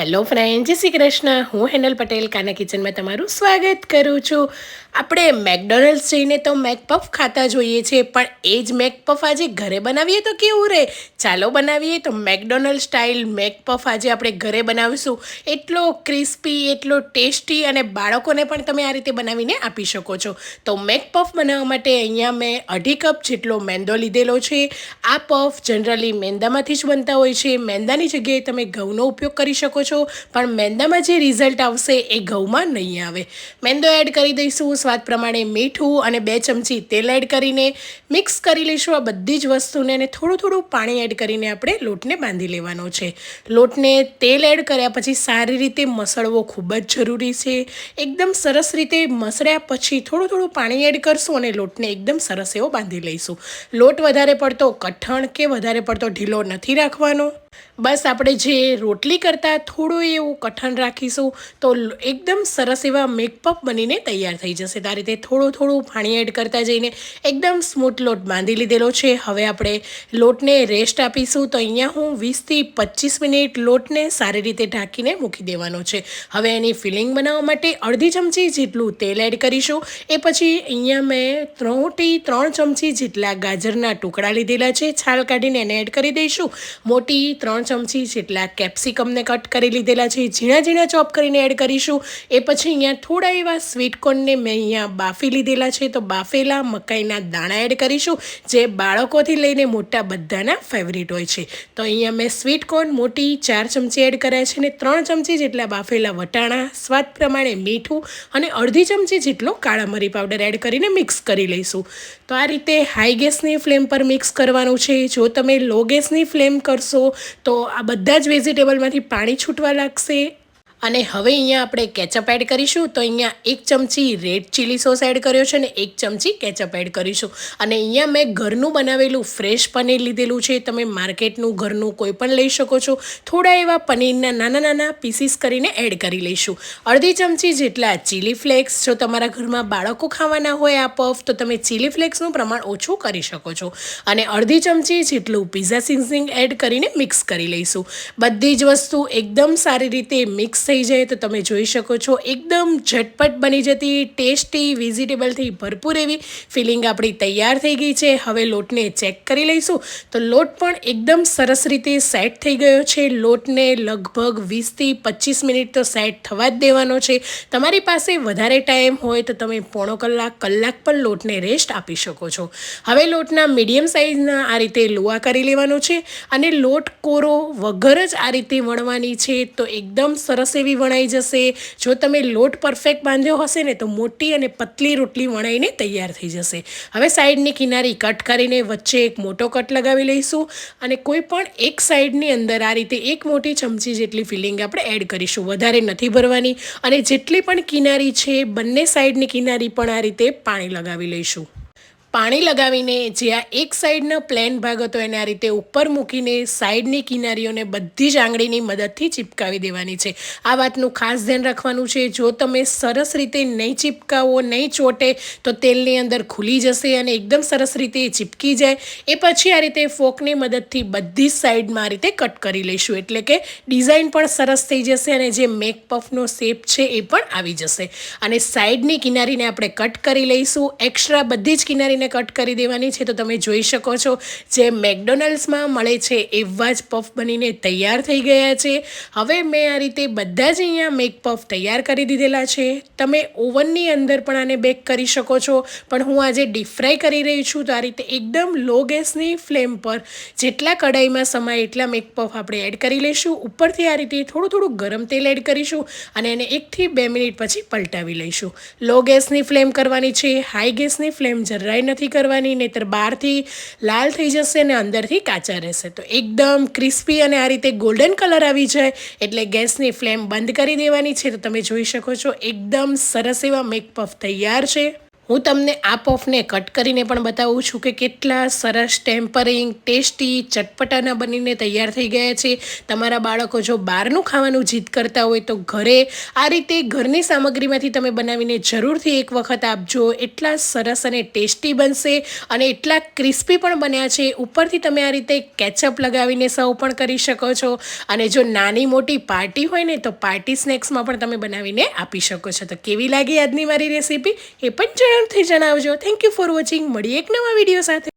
Hello friend જય શ્રી કૃષ્ણ. હું હેનલ પટેલ કાના કિચનમાં તમારું સ્વાગત કરું છું. આપણે મેકડોનલ્ડ્સ જઈને તો મેકપફ ખાતા જોઈએ છીએ પણ એ જ મેકપફ આજે ઘરે બનાવીએ તો કેવું રહે ચાલો બનાવીએ તો મેકડોનલ્ડ સ્ટાઇલ મેકપફ આજે આપણે ઘરે બનાવીશું. એટલો ક્રિસ્પી, એટલો ટેસ્ટી અને બાળકોને પણ તમે આ રીતે બનાવીને આપી શકો છો. તો મેકપફ બનાવવા માટે અહીંયા મેં અઢી કપ જેટલો મેંદો લીધેલો છે. આ પફ જનરલી મેંદામાંથી જ બનતા હોય છે. મેંદાની જગ્યાએ તમે ઘઉંનો ઉપયોગ કરી શકો છો, પણ મેંદામાં જે રિઝલ્ટ આવશે એ ઘઉંમાં નહીં આવે. મેંદો એડ કરી દઈશું સ્વાદ પ્રમાણે મીઠું અને બે ચમચી તેલ એડ કરીને મિક્સ કરી લઈશું. આ બધી જ વસ્તુને અને થોડું થોડું પાણી એડ કરીને આપણે લોટને બાંધી લેવાનો છે. લોટને તેલ એડ કર્યા પછી સારી રીતે મસળવો ખૂબ જ જરૂરી છે. એકદમ સરસ રીતે મસળ્યા પછી થોડું થોડું પાણી એડ કરશું અને લોટને એકદમ સરસ એવો બાંધી લઈશું. લોટ વધારે પડતો કઠણ કે વધારે પડતો ઢીલો નથી રાખવાનો? બસ આપણે જે રોટલી કરતાં થોડું એવું કઠણ રાખીશું, તો એકદમ સરસ એવા મેકપપ બનીને તૈયાર થઈ જશે. તો રીતે થોડું થોડું પાણી એડ કરતા જઈને એકદમ સ્મૂથ લોટ બાંધી લીધેલો છે. હવે આપણે લોટને રેસ્ટ આપીશું. તો અહીંયા હું વીસથી પચીસ મિનિટ લોટને સારી રીતે ઢાંકીને મૂકી દેવાનો છે. હવે એની ફિલિંગ બનાવવા માટે અડધી ચમચી જેટલું તેલ એડ કરીશું. એ પછી અહીંયા મેં ત્રણથી ત્રણ ચમચી જેટલા ગાજરના ટુકડા લીધેલા છે. છાલ કાઢીને એને એડ કરી દઈશું. મોટી ત્રણ ચમચી જેટલા કેપ્સિકમને કટ કરી લીધેલા છે. ઝીણા ઝીણા ચોપ કરીને એડ કરીશું. એ પછી અહીંયા થોડા એવા સ્વીટ કોર્નને મેં અહીંયા બાફી લીધેલા છે. તો બાફેલા મકાઈના દાણા એડ કરીશું, જે બાળકોથી લઈને મોટા બધાના ફેવરિટ હોય છે. તો અહીંયા મેં સ્વીટ કોર્ન મોટી ચાર ચમચી એડ કર્યા છે અને ત્રણ ચમચી જેટલા બાફેલા વટાણા, સ્વાદ પ્રમાણે મીઠું અને અડધી ચમચી જેટલો કાળા મરી પાવડર એડ કરીને મિક્સ કરી લઈશું. તો આ રીતે હાઈ ગેસની ફ્લેમ પર મિક્સ કરવાનું છે. જો તમે લો ગેસની ફ્લેમ કરશો તો આ બધા જ વેજીટેબલમાંથી પાણી છૂટવા લાગશે. અને હવે અહીંયા આપણે કેચઅપ એડ કરીશું. તો અહીંયા એક ચમચી રેડ ચીલી સોસ એડ કર્યો છે અને એક ચમચી કેચઅપ એડ કરીશું. અને અહીંયા મેં ઘરનું બનાવેલું ફ્રેશ પનીર લીધેલું છે. તમે માર્કેટનું ઘરનું કોઈ પણ લઈ શકો છો. થોડા એવા પનીરના નાના નાના પીસીસ કરીને એડ કરી લઈશું. અડધી ચમચી જેટલા ચીલી ફ્લેક્સ જો તમારા ઘરમાં બાળકો ખાવાના હોય આ પફ તો તમે ચીલી ફ્લેક્સનું પ્રમાણ ઓછું કરી શકો છો. અને અડધી ચમચી જેટલું પીઝા સિઝનિંગ એડ કરીને મિક્સ કરી લઈશું. બધી જ વસ્તુ એકદમ સારી રીતે મિક્સ થઈ જાય તો તમે જોઈ શકો છો. એકદમ ઝટપટ બની જતી ટેસ્ટી વેજીટેબલથી ભરપૂર એવી ફિલિંગ આપણી તૈયાર થઈ ગઈ છે. હવે લોટને ચેક કરી લઈશું. તો લોટ પણ એકદમ સરસ રીતે સેટ થઈ ગયો છે. લોટને લગભગ વીસથી પચીસ મિનિટ તો સેટ થવા જ દેવાનો છે. તમારી પાસે વધારે ટાઈમ હોય તો તમે પોણો કલાક કલાક પણ લોટને રેસ્ટ આપી શકો છો. હવે લોટના મીડિયમ સાઇઝના આ રીતે લુઆ કરી લેવાનો છે. અને લોટ કોરો વગર જ આ રીતે વણવાની છે તો એકદમ સરસ એવી વણાઈ જશે. જો તમે લોટ પરફેક્ટ બાંધ્યો હશે ને, તો મોટી અને પતલી રોટલી વણાઈને તૈયાર થઈ જશે. હવે સાઈડની કિનારી કટ કરીને વચ્ચે એક મોટો કટ લગાવી લઈશું અને કોઈ પણ એક સાઈડની અંદર આ રીતે એક મોટી ચમચી જેટલી ફિલિંગ આપણે એડ કરીશું. વધારે નથી ભરવાની અને જેટલી પણ કિનારી છે, બંને સાઈડની કિનારી પણ આ રીતે પાણી લગાવી લઈશું. પાણી લગાવીને જે આ એક સાઈડનો પ્લેન ભાગ હતો એને આ રીતે ઉપર મૂકીને સાઈડની કિનારીઓને બધી જ આંગળીની મદદથી ચિપકાવી દેવાની છે. આ વાતનું ખાસ ધ્યાન રાખવાનું છે. જો તમે સરસ રીતે નહીં ચિપકાવો, નહીં ચોટે, તો તેલની અંદર ખુલી જશે અને એકદમ સરસ રીતે ચિપકી જાય. એ પછી આ રીતે ફોકની મદદથી બધી જ સાઈડમાં આ રીતે કટ કરી લઈશું. એટલે કે ડિઝાઇન પણ સરસ થઈ જશે અને જે મેક પફનો શેપ છે એ પણ આવી જશે. અને સાઈડની કિનારીને આપણે કટ કરી લઈશું. એક્સ્ટ્રા બધી જ કિનારી કરીને કટ કરી દેવાની છે તો તમે જોઈ શકો છો, જે મેકડોનલ્ડ્સમાં મળે છે એવા જ પફ બનીને તૈયાર થઈ ગયા છે. હવે મેં આ રીતે બધા જ અહીંયા મેક પફ તૈયાર કરી દીધેલા છે. તમે ઓવનની અંદર પણ આને બેક કરી શકો છો. પણ હું આજે ડીપ ફ્રાય કરી રહી છું તો આ રીતે એકદમ લો ગેસની ફ્લેમ પર જેટલા કઢાઈમાં સમાય એટલા મેક પફ આપણે એડ કરી લઈશું. ઉપરથી આ રીતે થોડું થોડું ગરમ તેલ એડ કરીશું અને એને એકથી બે મિનિટ પછી પલટાવી લઈશું. લો ગેસની ફ્લેમ કરવાની છે, હાઈ ગેસની ફ્લેમ જરાય નથી કરવાની, નહીતર બહારથી લાલ થઈ જશે અને અંદરથી કાચા રહેશે. તો એકદમ ક્રિસ્પી અને આ રીતે ગોલ્ડન કલર આવી જાય, એટલે ગેસની ફ્લેમ બંધ કરી દેવાની છે. તો તમે જોઈ શકો છો, એકદમ સરસ એવા મેકપફ તૈયાર છે. હું તમને આ પફને કટ કરીને પણ બતાવું છું કે કેટલા સરસ ટેમ્પરિંગ, ટેસ્ટી, ચટપટાના બનીને તૈયાર થઈ ગયા છે. તમારા બાળકો જો બહારનું ખાવાનું જીદ કરતા હોય તો ઘરે આ રીતે ઘરની સામગ્રીમાંથી તમે બનાવીને જરૂરથી એક વખત આપજો. એટલા સરસ અને ટેસ્ટી બનશે અને એટલા ક્રિસ્પી પણ બન્યા છે. ઉપરથી તમે આ રીતે કેચઅપ લગાવીને સર્વ પણ કરી શકો છો. અને જો નાની મોટી પાર્ટી હોય ને તો પાર્ટી સ્નેક્સમાં પણ તમે બનાવીને આપી શકો છો. તો કેવી લાગી આજની મારી રેસીપી? એ પણ જરૂરથી જણાવજો. થેન્ક યુ ફોર વોચિંગ મળીએ એક નવા વીડિયો સાથે.